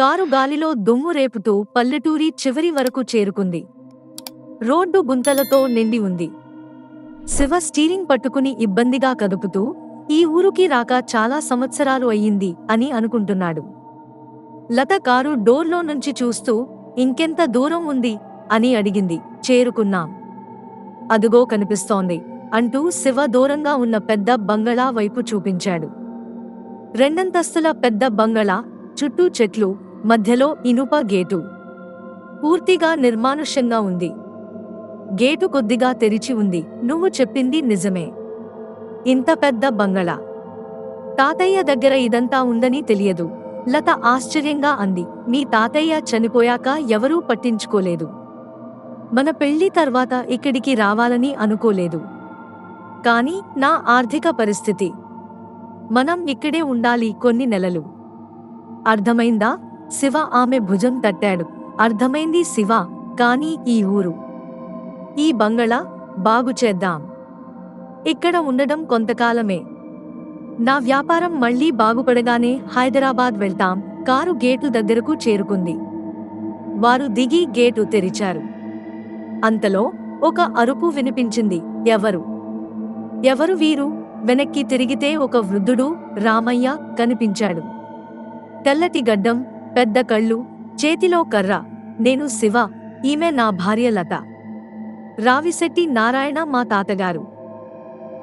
Car గాలిలో దుమ్ము రేపుతూ పల్లెటూరి చివరి వరకు చేరుకుంది. రోడ్డు గుంతలతో నిండి ఉంది. శివ స్టీరింగ్ పట్టుకుని ఇబ్బందిగా కదుపుతూ ఈ ఊరుకి రాక చాలా సంవత్సరాలు అయ్యింది అని అనుకుంటున్నాడు. లత కారు డోర్లో నుంచి చూస్తూ ఇంకెంత దూరం ఉంది? అని అడిగింది. చేరుకున్నాం. అదుగో కనిపిస్తోంది అంటూ శివ దూరంగా ఉన్న పెద్ద బంగళా వైపు చూపించాడు. రెండంతస్తుల పెద్ద బంగళా చుట్టూ చెట్లు మధ్యలో ఇనుప గేటు. పూర్తిగా నిర్మానుష్యంగా ఉంది. గేటు కొద్దిగా తెరిచి ఉంది. నువ్వు చెప్పింది నిజమే. ఇంత పెద్ద బంగళా. తాతయ్య దగ్గర ఇదంతా ఉందని తెలియదు. లత ఆశ్చర్యంగా అంది. మీ తాతయ్య చనిపోయాక ఎవరూ పట్టించుకోలేదు. మన పెళ్ళి తర్వాత ఇక్కడికి రావాలని అనుకోలేదు. కాని నా ఆర్థిక పరిస్థితి. మనం ఇక్కడే ఉండాలి కొన్ని నెలలు. అర్థమైందా? శివ ఆమె భుజం తట్టాడు. అర్థమైంది శివ కానీ ఈ ఊరు. ఈ బంగళా బాగు చేద్దాం. ఇక్కడ ఉండడం కొంతకాలమే. నా వ్యాపారం మళ్ళీ బాగుపడగానే హైదరాబాద్ వెళ్తాం. కారు గేటు దగ్గరకు చేరుకుంది. వారు దిగి గేటు తెరిచారు. అంతలో ఒక అరుపు వినిపించింది. ఎవరు? ఎవరు వీరు? వెనక్కి తిరిగితే ఒక వృద్ధుడు రామయ్య కనిపించాడు. తెల్లటి గడ్డం పెద్ద కళ్ళు చేతిలో కర్ర నేను శివ ఈమె నా భార్య లత. రావిశెట్టి నారాయణ మా తాతగారు.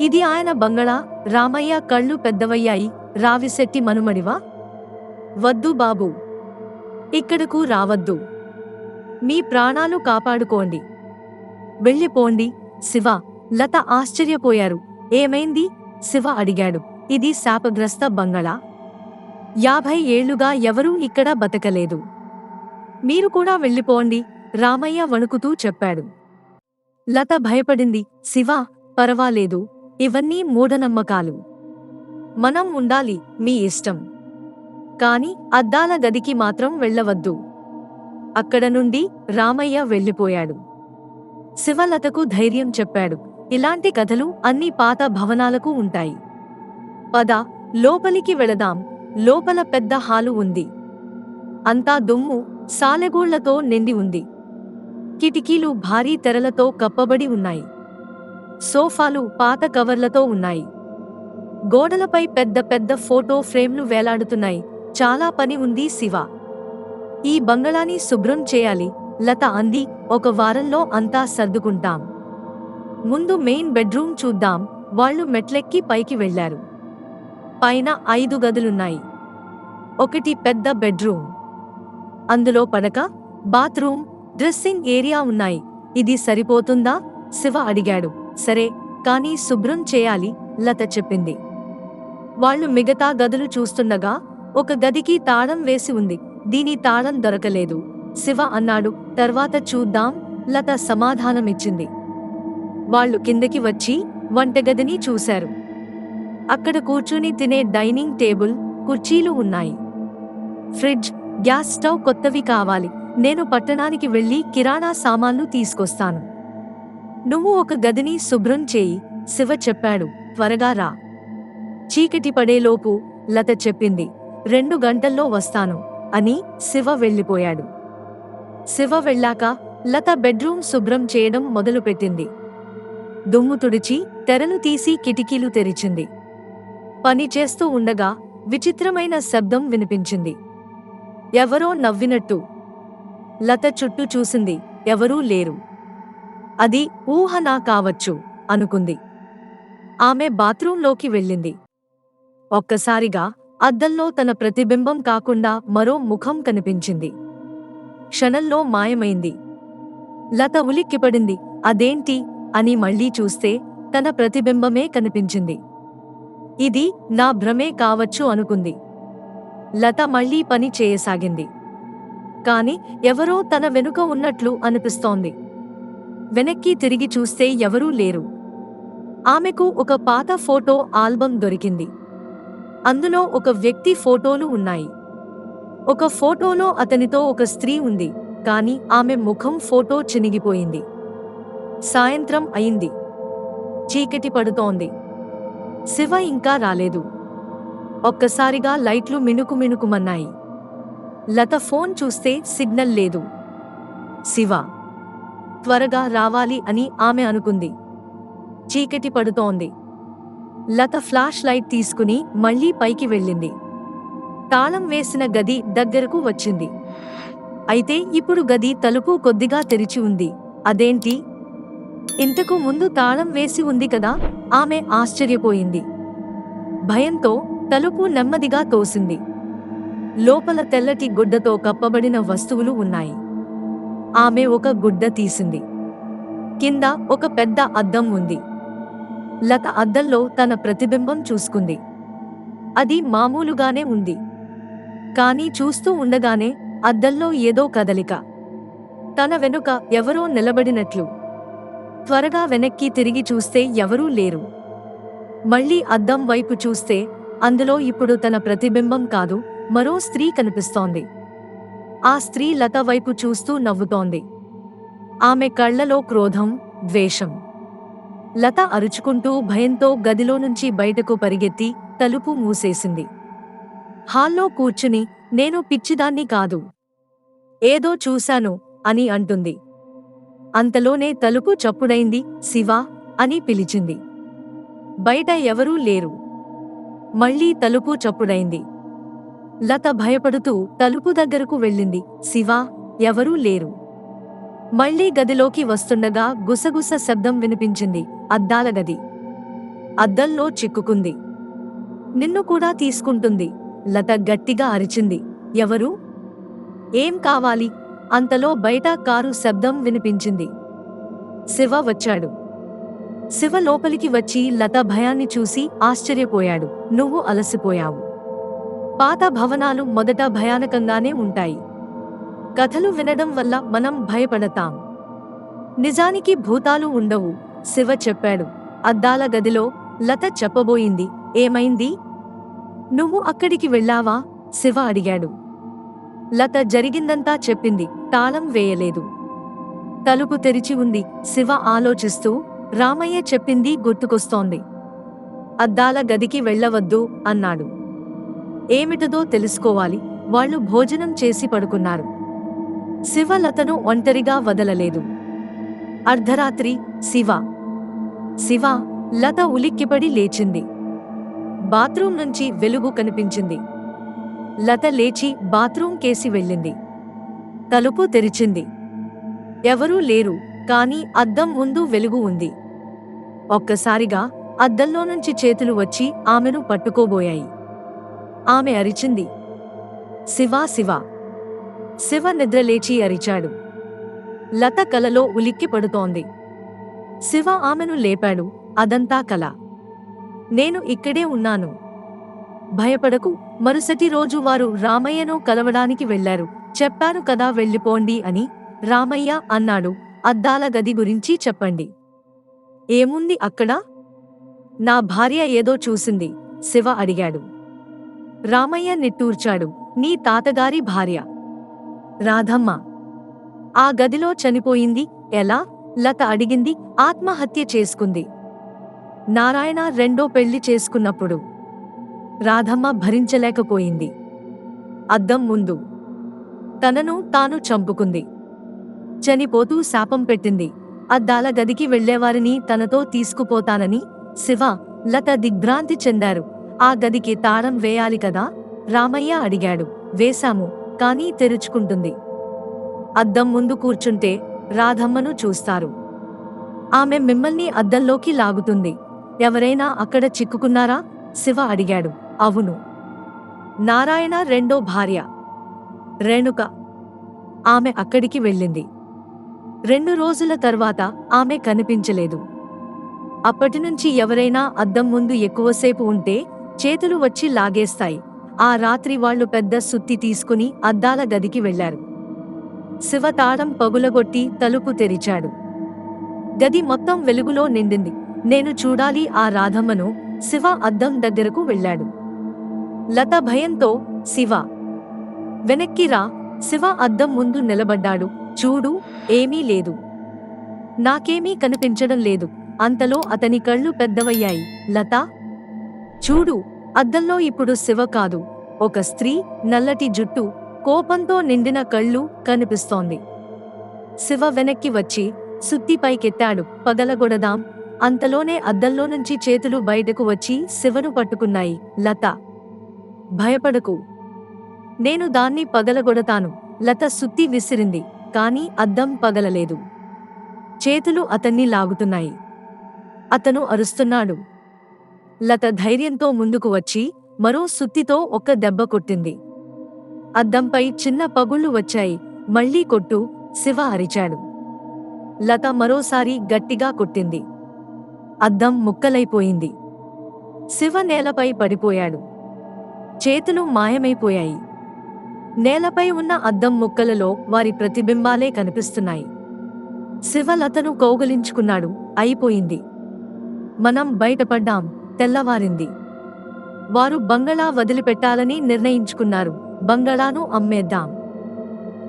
ఇది ఆయన బంగళా రామయ్య కళ్ళు పెద్దవయ్యాయి రావిశెట్టి మనుమడివా? వద్దు బాబు. ఇక్కడకు రావద్దు. మీ ప్రాణాలు కాపాడుకోండి. వెళ్ళిపోండి శివ. లత ఆశ్చర్యపోయారు. ఏమైంది? శివ అడిగాడు. ఇది శాపగ్రస్త బంగళా. యాభై ఏళ్ళుగా ఎవరూ ఇక్కడ బతకలేదు. మీరు కూడా వెళ్ళిపోండి రామయ్య వణుకుతూ చెప్పాడు. లత భయపడింది శివ పర్వాలేదు ఇవన్నీ మూఢనమ్మకాలు. మనం ఉండాలి మీ ఇష్టం. కాని అద్దాల గదికి మాత్రం వెళ్ళవద్దు. అక్కడ నుండి రామయ్య వెళ్ళిపోయాడు. శివలతకు ధైర్యం చెప్పాడు ఇలాంటి కథలు అన్ని పాత భవనాలకు ఉంటాయి. పద లోపలికి వెళదాం. లోపల పెద్ద హాలు ఉంది. అంతా దుమ్ము సాలెగూళ్ళతో నిండి ఉంది. కిటికీలు భారీ తెరలతో కప్పబడి ఉన్నాయి. సోఫాలు పాత కవర్లతో ఉన్నాయి. గోడలపై పెద్ద పెద్ద ఫోటో ఫ్రేమ్లు వేలాడుతున్నాయి. చాలా పని ఉంది శివ. ఈ బంగళాని శుభ్రం చేయాలి. లత అంది. ఒక వారంలో అంతా సర్దుకుంటాం. ముందు మెయిన్ బెడ్రూమ్ చూద్దాం. వాళ్ళు మెట్లెక్కి పైకి వెళ్ళారు పైన ఐదు గదులున్నాయి. ఒకటి పెద్ద బెడ్రూమ్. అందులో పడక బాత్రూమ్ డ్రెస్సింగ్ ఏరియా ఉన్నాయి. ఇది సరిపోతుందా? శివ అడిగాడు. సరే కానీ శుభ్రం చేయాలి లత చెప్పింది. వాళ్ళు మిగతా గదులు చూస్తుండగా ఒక గదికి తాళం వేసి ఉంది. దీని తాళం దొరకలేదు. శివ అన్నాడు. తర్వాత చూద్దాం లత సమాధానమిచ్చింది. వాళ్ళు కిందకి వచ్చి వంటగదిని చూశారు. అక్కడ కూర్చుని తినే డైనింగ్ టేబుల్ కుర్చీలు ఉన్నాయి. ఫ్రిడ్జ్ గ్యాస్ స్టవ్ కొత్తవి కావాలి. నేను పట్టణానికి వెళ్ళి కిరాణా సామాన్లు తీసుకొస్తాను. నువ్వు ఒక గదిని శుభ్రం చేయి శివ చెప్పాడు. త్వరగా రా. చీకటి పడేలోపు లత చెప్పింది. రెండు గంటల్లో వస్తాను అని శివ వెళ్ళిపోయాడు. శివ వెళ్ళాక లత బెడ్రూమ్ శుభ్రం చేయడం మొదలుపెట్టింది. దుమ్ము తుడిచి తెరను తీసి కిటికీలు తెరిచింది. పని చేస్తూ ఉండగా విచిత్రమైన శబ్దం వినిపించింది. ఎవరో నవ్వినట్టు. లత చుట్టూ చూసింది ఎవరూ లేరు. అది ఊహనా కావచ్చు అనుకుంది. ఆమె బాత్రూంలోకి వెళ్ళింది. ఒక్కసారిగా అద్దంలో తన ప్రతిబింబం కాకుండా మరో ముఖం కనిపించింది. క్షణంలో మాయమైంది. లత ఉలిక్కిపడింది అదేంటి? అని మళ్ళీ చూస్తే తన ప్రతిబింబమే కనిపించింది. ఇది నా భ్రమే కావచ్చు అనుకుంది. లత మళ్ళీ పని చేయసాగింది. కాని ఎవరో తన వెనుక ఉన్నట్లు అనిపిస్తోంది. వెనక్కి తిరిగి చూస్తే ఎవరూ లేరు. ఆమెకు ఒక పాత ఫోటో ఆల్బం దొరికింది. అందులో ఒక వ్యక్తి ఫోటోలు ఉన్నాయి. ఒక ఫోటోలో అతనితో ఒక స్త్రీ ఉంది. కాని ఆమె ముఖం ఫోటో చినిగిపోయింది. సాయంత్రం అయింది. చీకటి పడుతోంది. శివ ఇంకా రాలేదు. ఒక్కసారిగా లైట్లు మిణుకు మిణుకుమన్నాయి లత ఫోన్ చూస్తే సిగ్నల్ లేదు. శివ త్వరగా రావాలి అని ఆమె అనుకుంది. చీకటి పడుతోంది. లత ఫ్లాష్ లైట్ తీసుకుని మళ్ళీ పైకి వెళ్ళింది. తాళం వేసిన గది దగ్గరకు వచ్చింది. అయితే ఇప్పుడు గది తలుపు కొద్దిగా తెరిచి ఉంది. అదేంటి? ఇంతకు ముందు తాళం వేసి ఉంది కదా ఆమె ఆశ్చర్యపోయింది. భయంతో తలుపు నెమ్మదిగా తోసింది. లోపల తెల్లటి గుడ్డతో కప్పబడిన వస్తువులు ఉన్నాయి. ఆమె ఒక గుడ్డ తీసింది. కింద ఒక పెద్ద అద్దం ఉంది. లత అద్దంలో తన ప్రతిబింబం చూసుకుంది. అది మామూలుగానే ఉంది. కానీ చూస్తూ ఉండగానే అద్దంలో ఏదో కదలిక. తన వెనుక ఎవరో నిలబడినట్లు. త్వరగా వెనక్కి తిరిగి చూస్తే ఎవరూ లేరు. మళ్ళీ అద్దం వైపు చూస్తే అందులో ఇప్పుడు తన ప్రతిబింబం కాదు మరో స్త్రీ కనిపిస్తోంది. ఆ స్త్రీ లత వైపు చూస్తూ నవ్వుతోంది. ఆమె కళ్ళలో క్రోధం ద్వేషం. లత అరుచుకుంటూ భయంతో గదిలో నుంచి బయటకు పరిగెత్తి తలుపు మూసేసింది. హాల్లో కూర్చుని నేను పిచ్చిదాన్ని కాదు. ఏదో చూశాను అని అంటుంది. అంతలోనే తలుపు చప్పుడైంది శివా అని పిలిచింది. బయట ఎవరూ లేరు. మళ్ళీ తలుపు చప్పుడైంది. లత భయపడుతూ తలుపు దగ్గరకు వెళ్ళింది శివా ఎవరూ లేరు. మళ్ళీ గదిలోకి వస్తుండగా గుసగుస శబ్దం వినిపించింది అద్దాల గది. అద్దంలో చిక్కుకుంది. నిన్ను కూడా తీసుకుంటుంది లత గట్టిగా అరిచింది. ఎవరు? ఏం కావాలి? అంతలో బయట కారు శబ్దం వినిపించింది. శివ వచ్చాడు. శివ లోపలికి వచ్చి లత భయాన్ని చూసి ఆశ్చర్యపోయాడు. నువ్వు అలసిపోయావు. పాత భవనాలు మొదట భయానకంగానే ఉంటాయి. కథలు వినడం వల్ల మనం భయపడతాం. నిజానికి భూతాలు ఉండవు శివ చెప్పాడు. అద్దాల గదిలో లత చెప్పబోయింది. ఏమైంది? నువ్వు అక్కడికి వెళ్ళావా? శివ అడిగాడు. లత జరిగిందంతా చెప్పింది. తాళం వేయలేదు. తలుపు తెరిచి ఉంది. శివ ఆలోచిస్తూ రామయ్య చెప్పింది గుర్తుకొస్తోంది. అద్దాల గదికి వెళ్ళవద్దు అన్నాడు. ఏమిటదో తెలుసుకోవాలి. వాళ్ళు భోజనం చేసి పడుకున్నారు. శివ లతను ఒంటరిగా వదలలేదు. అర్ధరాత్రి శివ. శివ లత ఉలిక్కిపడి లేచింది. బాత్రూం నుంచి వెలుగు కనిపించింది. లత లేచి బాత్రూం కేసి వెళ్ళింది. తలుపు తెరిచింది. ఎవరూ లేరు కాని అద్దం ముందు వెలుగు ఉంది. ఒక్కసారిగా అద్దంలో నుంచి చేతులు వచ్చి ఆమెను పట్టుకోబోయాయి. ఆమె అరిచింది. శివా శివ. శివ నిద్రలేచి అరిచాడు. లత కలలో ఉలిక్కి పడుతోంది. శివ ఆమెను లేపాడు. అదంతా కల. నేను ఇక్కడే ఉన్నాను. భయపడకు. మరుసటి రోజు వారు రామయ్యను కలవడానికి వెళ్ళారు చెప్పాను కదా వెళ్ళిపోండి అని రామయ్య అన్నాడు. అద్దాల గది గురించి చెప్పండి. ఏముంది అక్కడ? నా భార్య ఏదో చూసింది శివ అడిగాడు. రామయ్య నిట్టూర్చాడు. నీ తాతగారి భార్య. రాధమ్మ. ఆ గదిలో చనిపోయింది. ఎలా? లత అడిగింది. ఆత్మహత్య చేసుకుంది. నారాయణ రెండో పెళ్ళి చేసుకున్నప్పుడు. రాధమ్మ భరించలేకపోయింది. అద్దం ముందు. తనను తాను చంపుకుంది. చనిపోతూ శాపం పెట్టింది. అద్దాల గదికి వెళ్ళేవారిని తనతో తీసుకుపోతానని శివ లత దిగ్భ్రాంతి చెందారు. ఆ గదికి తాళం వేయాలి కదా? రామయ్య అడిగాడు. వేశాము కానీ తెరుచుకుంటుంది. అద్దం ముందు కూర్చుంటే రాధమ్మను చూస్తారు. ఆమె మిమ్మల్ని అద్దంలోకి లాగుతుంది. ఎవరైనా అక్కడ చిక్కుకున్నారా? శివ అడిగాడు. అవును. నారాయణ రెండో భార్య. రేణుక ఆమె అక్కడికి వెళ్ళింది. రెండు రోజుల తర్వాత ఆమె కనిపించలేదు. అప్పటినుంచి ఎవరైనా అద్దం ముందు ఎక్కువసేపు ఉంటే చేతులు వచ్చి లాగేస్తాయి. ఆ రాత్రి వాళ్ళు పెద్ద సుత్తి తీసుకుని అద్దాల గదికి వెళ్ళారు శివ తాళం పగులగొట్టి తలుపు తెరిచాడు. గది మొత్తం వెలుగులో నిండింది. నేను చూడాలి ఆ రాధమ్మను. శివ అద్దం దగ్గరకు వెళ్ళాడు. లత భయంతో శివ వెనక్కి రా. శివ అద్దం ముందు నిలబడ్డాడు. చూడు ఏమీ లేదు. నాకేమీ కనిపించడం లేదు. అంతలో అతని కళ్ళు పెద్దవయ్యాయి. లత? చూడు అద్దంలో ఇప్పుడు శివ కాదు. ఒక స్త్రీ నల్లటి జుట్టు కోపంతో నిండిన కళ్ళు కనిపిస్తోంది. శివ వెనక్కి వచ్చి సుత్తిపైకెత్తాడు పగలగొడదాం. అంతలోనే అద్దంలో నుంచి చేతులు బయటకు వచ్చి శివను పట్టుకున్నాయి. లత? భయపడకు. నేను దాన్ని పగలగొడతాను. లత సుత్తి విసిరింది కాని అద్దం పగలలేదు. చేతులు అతన్ని లాగుతున్నాయి. అతను అరుస్తున్నాడు. లత ధైర్యంతో ముందుకు వచ్చి మరో సుత్తితో ఒక్క దెబ్బ కొట్టింది. అద్దంపై చిన్న పగుళ్ళు వచ్చాయి మళ్ళీ కొట్టు శివ అరిచాడు. లత మరోసారి గట్టిగా కొట్టింది. అద్దం ముక్కలైపోయింది. శివ నేలపై పడిపోయాడు. చేతులు మాయమైపోయాయి. నేలపై ఉన్న అద్దం ముక్కలలో వారి ప్రతిబింబాలే కనిపిస్తున్నాయి. శివలతను కౌగలించుకున్నాడు. అయిపోయింది. మనం బయటపడ్డాం. తెల్లవారింది. వారు బంగళా వదిలిపెట్టాలని నిర్ణయించుకున్నారు. బంగళాను అమ్మేద్దాం.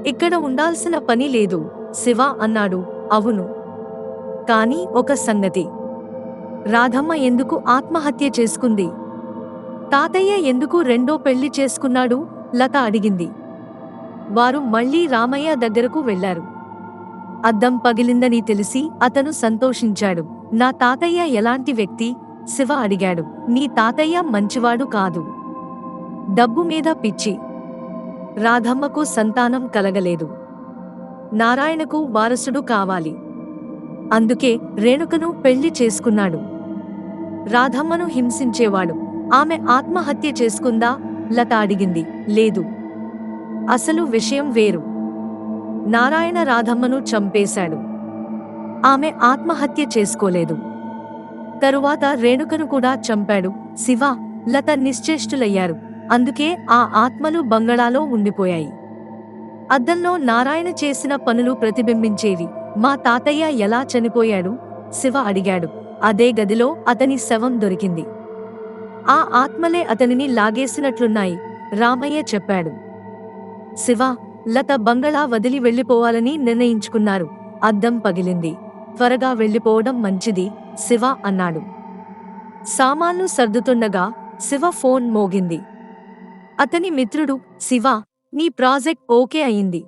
ఇక్కడ ఉండాల్సిన పని లేదు. శివ అన్నాడు. అవును. కాని ఒక సంగతి. రాధమ్మ ఎందుకు ఆత్మహత్య చేసుకుంది? తాతయ్య ఎందుకు రెండో పెళ్ళి చేసుకున్నాడు? లత అడిగింది. వారు మళ్ళీ రామయ్య దగ్గరకు వెళ్ళారు అద్దం పగిలిందని తెలిసి అతను సంతోషించాడు. నా తాతయ్య ఎలాంటి వ్యక్తి? శివ అడిగాడు. నీ తాతయ్య మంచివాడు కాదు. డబ్బు మీద పిచ్చి. రాధమ్మకు సంతానం కలగలేదు. నారాయణకు వారసుడు కావాలి. అందుకే రేణుకను పెళ్ళి చేసుకున్నాడు. రాధమ్మను హింసించేవాడు. ఆమె ఆత్మహత్య చేసుకుందా? లత అడిగింది. లేదు. అసలు విషయం వేరు. నారాయణ రాధమ్మను చంపేశాడు. ఆమె ఆత్మహత్య చేసుకోలేదు. తరువాత రేణుకను కూడా చంపాడు. శివ లత నిశ్చేష్టులయ్యారు. అందుకే ఆ ఆత్మలు బంగళాలో ఉండిపోయాయి. అద్దంలో నారాయణ చేసిన పనులు ప్రతిబింబించేవి. మా తాతయ్య ఎలా చనిపోయాడు? శివ అడిగాడు. అదే గదిలో అతని శవం దొరికింది. ఆ ఆత్మలే అతనిని లాగేసినట్లున్నాయి. రామయ్య చెప్పాడు. శివ లత బంగళా వదిలి వెళ్ళిపోవాలని నిర్ణయించుకున్నారు. అద్దం పగిలింది. త్వరగా వెళ్ళిపోవడం మంచిది శివ అన్నాడు. సామాన్లు సర్దుతుండగా శివ ఫోన్ మోగింది. అతని మిత్రుడు శివ నీ ప్రాజెక్ట్ ఓకే అయింది.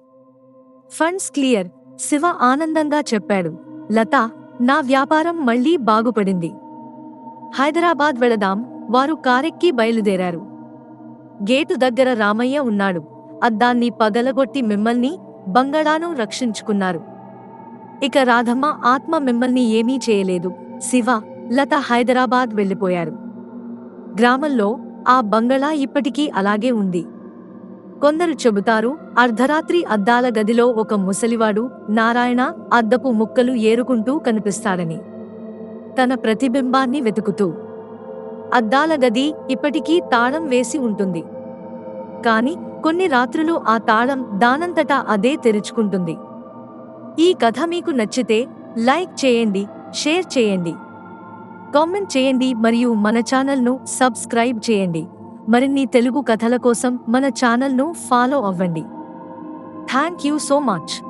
ఫండ్స్ క్లియర్ శివ ఆనందంగా చెప్పాడు. లత నా వ్యాపారం మళ్ళీ బాగుపడింది. హైదరాబాద్ వెళదాం వారు కారెక్కి బయలుదేరారు. గేటు దగ్గర రామయ్య ఉన్నాడు. అద్దాన్ని పగలగొట్టి మిమ్మల్ని బంగళాను రక్షించుకున్నారు. ఇక రాధమ్మ ఆత్మ మిమ్మల్ని ఏమీ చేయలేదు. శివ లత హైదరాబాద్ వెళ్ళిపోయారు. గ్రామంలో ఆ బంగళా ఇప్పటికీ అలాగే ఉంది. కొందరు చెబుతారు అర్ధరాత్రి అద్దాల గదిలో ఒక ముసలివాడు నారాయణ అద్దపు ముక్కలు ఏరుకుంటూ కనిపిస్తాడని. తన ప్రతిబింబాన్ని వెతుకుతూ. అద్దాల గది ఇప్పటికీ తాళం వేసి ఉంటుంది. కాని కొన్ని రాత్రులు ఆ తాళం దానంతటా అదే తెరుచుకుంటుంది. ఈ కథ మీకు నచ్చితే లైక్ చేయండి షేర్ చేయండి. కామెంట్ చేయండి మరియు మన ఛానల్ను సబ్స్క్రైబ్ చేయండి. మరిన్ని తెలుగు కథల కోసం మన ఛానల్ను ఫాలో అవ్వండి. Thank you so much.